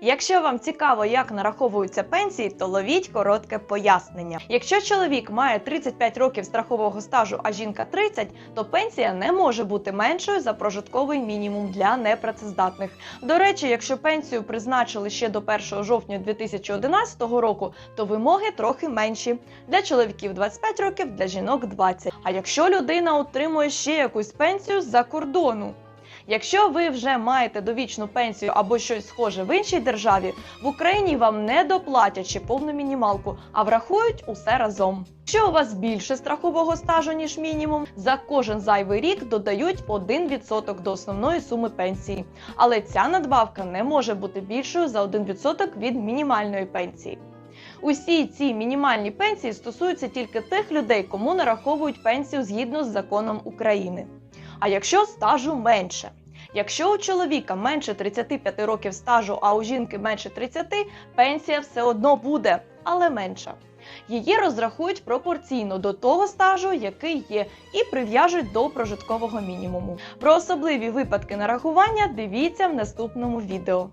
Якщо вам цікаво, як нараховуються пенсії, то ловіть коротке пояснення. Якщо чоловік має 35 років страхового стажу, а жінка 30, то пенсія не може бути меншою за прожитковий мінімум для непрацездатних. До речі, якщо пенсію призначили ще до 1 жовтня 2011 року, то вимоги трохи менші для чоловіків 25 років, для жінок 20. А якщо людина отримує ще якусь пенсію з-за кордону. Якщо ви вже маєте довічну пенсію або щось схоже в іншій державі, в Україні вам не доплатять ще повну мінімалку, а врахують усе разом. Якщо у вас більше страхового стажу, ніж мінімум, за кожен зайвий рік додають 1% до основної суми пенсії. Але ця надбавка не може бути більшою за 1% від мінімальної пенсії. Усі ці мінімальні пенсії стосуються тільки тих людей, кому нараховують пенсію згідно з законом України. А якщо стажу менше? Якщо у чоловіка менше 35 років стажу, а у жінки менше 30, пенсія все одно буде, але менша. Її розрахують пропорційно до того стажу, який є, і прив'яжуть до прожиткового мінімуму. Про особливі випадки нарахування дивіться в наступному відео.